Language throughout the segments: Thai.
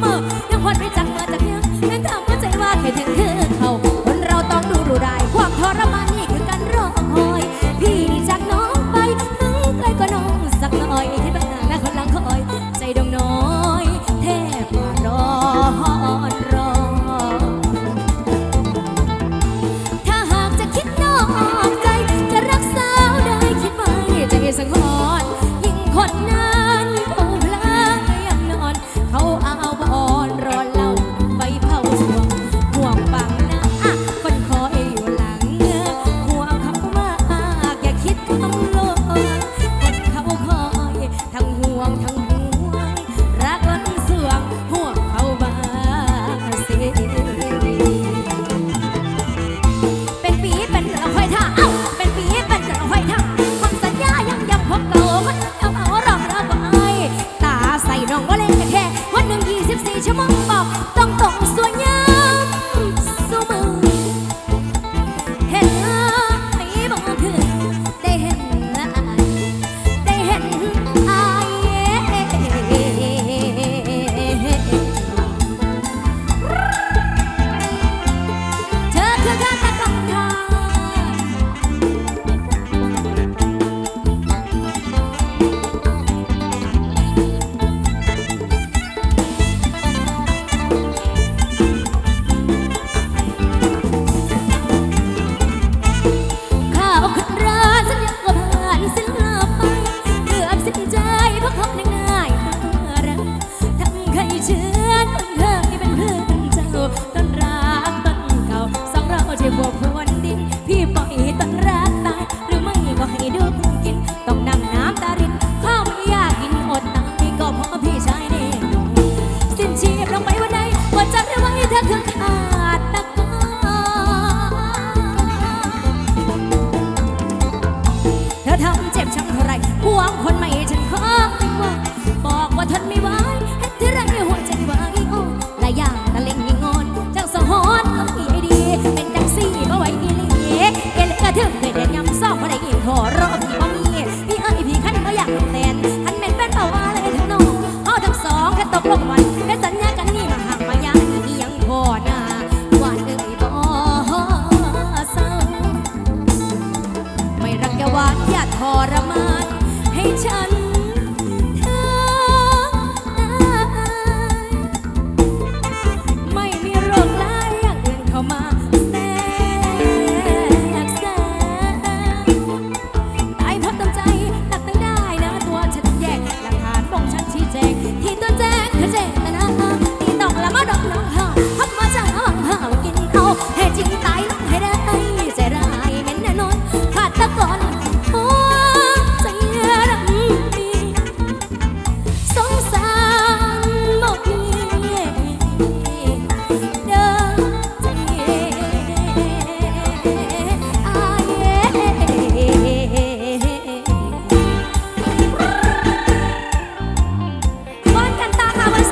mơ ถ้าทำเจ็บช้ำเท่าไรหวงคนใหม่ฉันขอไม่หมดบอกว่าทนไม่ไหว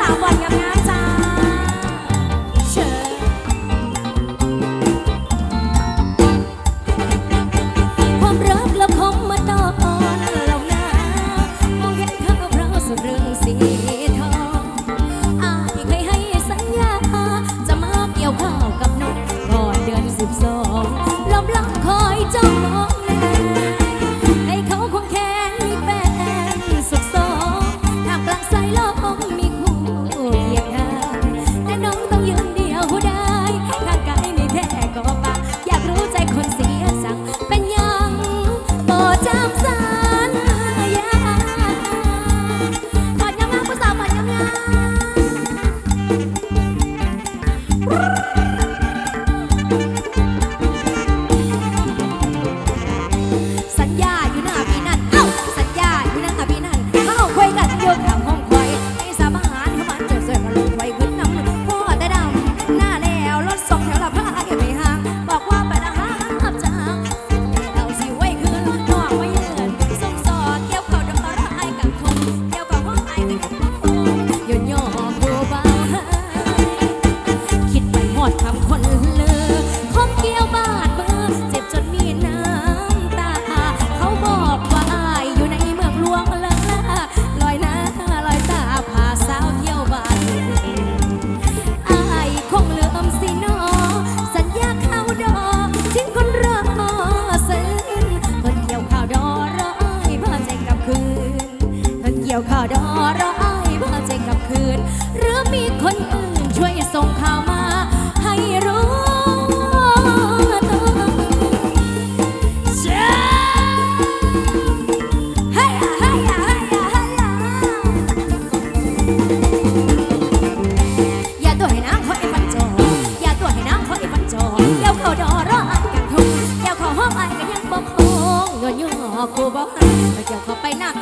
i sabana. เขาดอรออันกันทุ่งเจ้าเขอห้องไอก็ยังบกคงเงินยุ่งหอคูบ่ให้เจ้าเขอไปนัก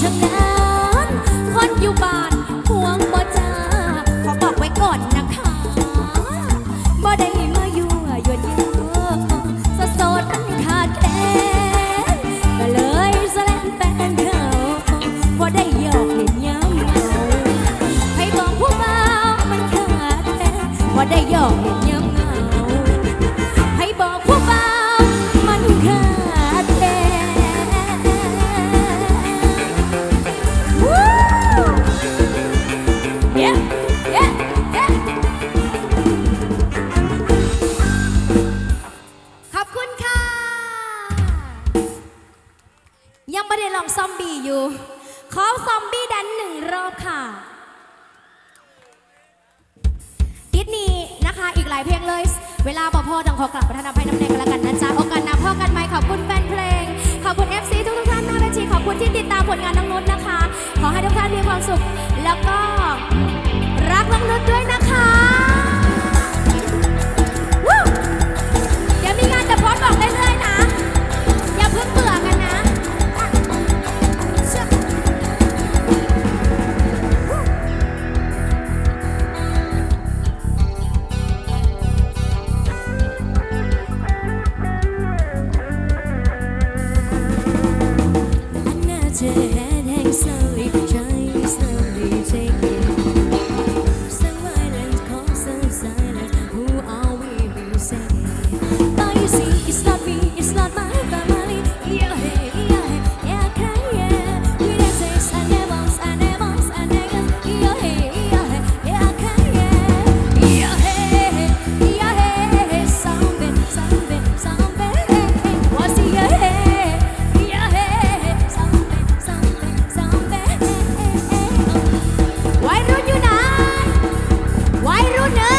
ฉะนั้นคนอยู่บ้านห่วงบ่ใจ ไม่ได้ลองซอมบี้อยู่ ขอซอมบี้ดันหนึ่งรอบค่ะดิสนีย์นะคะ อีกหลายเพลงเลย เวลาบอกพ่อดังขอกลับประธานอภัยน้ำแดงกันละกันนะจ๊ะโอกาสหน้าพ่อกันไหมขอบคุณแฟนเพลง ขอบคุณ FC ทุกทุกท่านหน้าเวทีขอบคุณที่ติดตามผลงานน้องนุชนะคะ ขอให้ทุกท่านมีความสุข แล้วก็รักน้องนุชด้วยนะคะ no!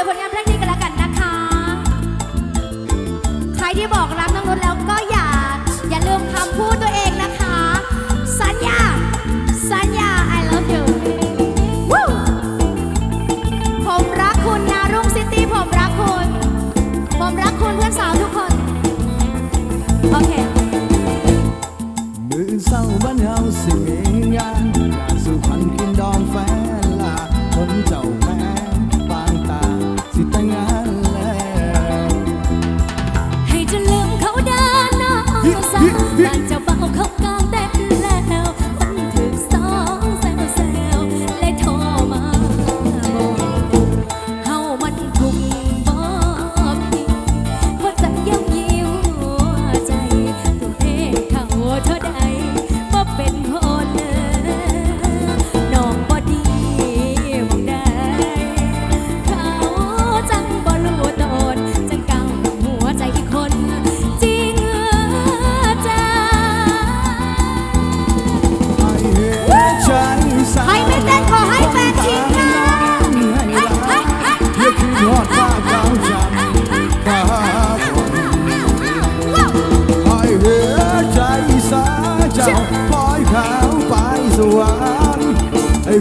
ดี๋ยวผลงานเพลงนี้กันละกันนะคะ ใครที่บอก Ih.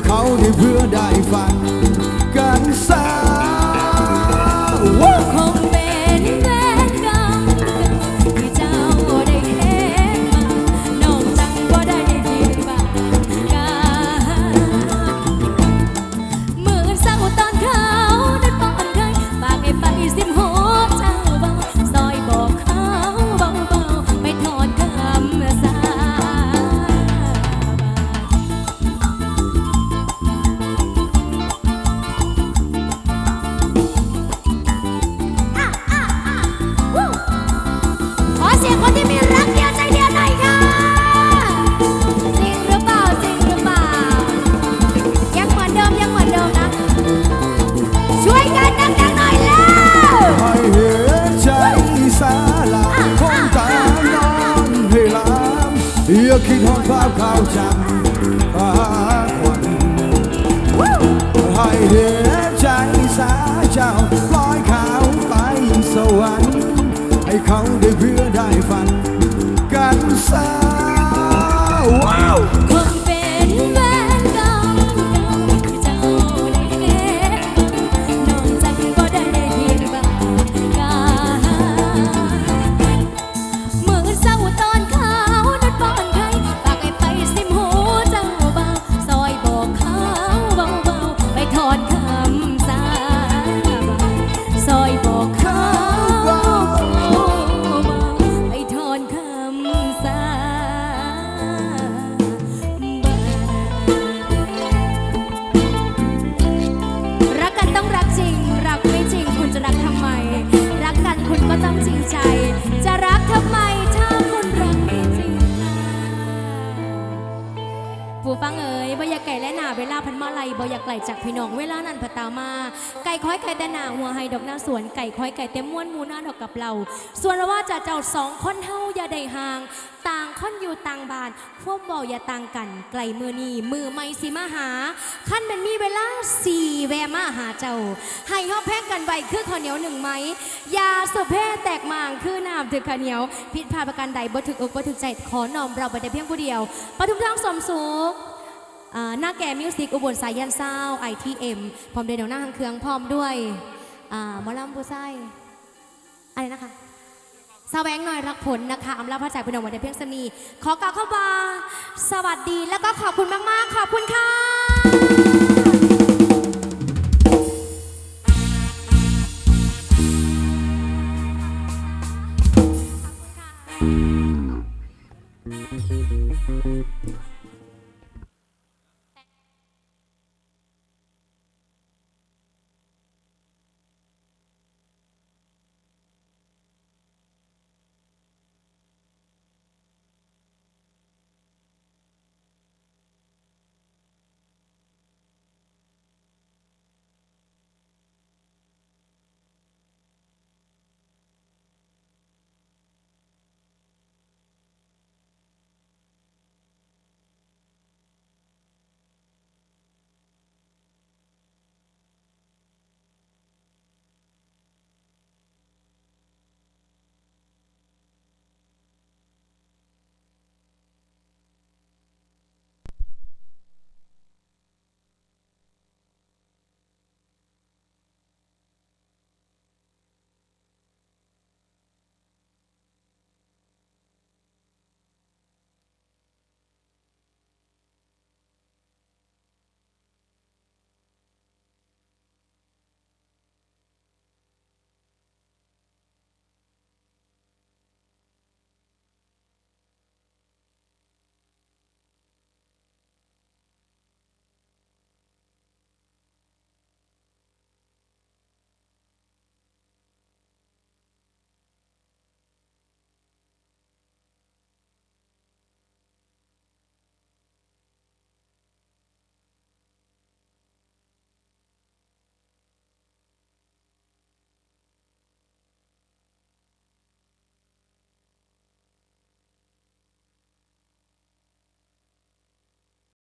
เขาได้เพื่อได้ ผู้ฟังเอ๋ยบ่อยากไก่และหนาเวลาพันมาลัยบ่อยากไก่จากพี่น้องเวลานั้นพตามา ไก่ค้อยไก่แต่หนาหัวไฮดอกหน้าสวนไก่ค้อยไก่เต็มม้วนมูหน้าดอกกับเรา ส่วนว่าจะเจ้าสองคนเฮาอย่าได้ห่าง ต่างคนอยู่ต่างบ้านพวกบ่อย่าต่างกันไกลมือนีมือไม่สิมาหาขั้นเป็นมีเวลาสี่แวมาหาเจ้า ให้เฮาแพงกันไว้คือข้าวเหนียวหนึ่งไหมยาสุเพแตกมางคือน้ำถึกข้าวเหนียวผิดพาประการใดบ่ถึกอกบ่ถึกใจขอนอมเราไปแต่เพียงผู้เดียวปทุมทางสมสุข หน้าแก่มิวสิกอุบลสายยันเศร้าไอทีเอ็มพร้อมด้วยแนหน้าหางเครื่องพร้อมด้วยมอลลัมบูไซอะไรนะคะสแวงหน่อยรักผลนะคะอำลาพระจ่ายพนมวันเดเพียงสนีขอกล่าวเข้าบาสวัสดีแล้วก็ขอบคุณมาก ๆ ขอบคุณค่ะ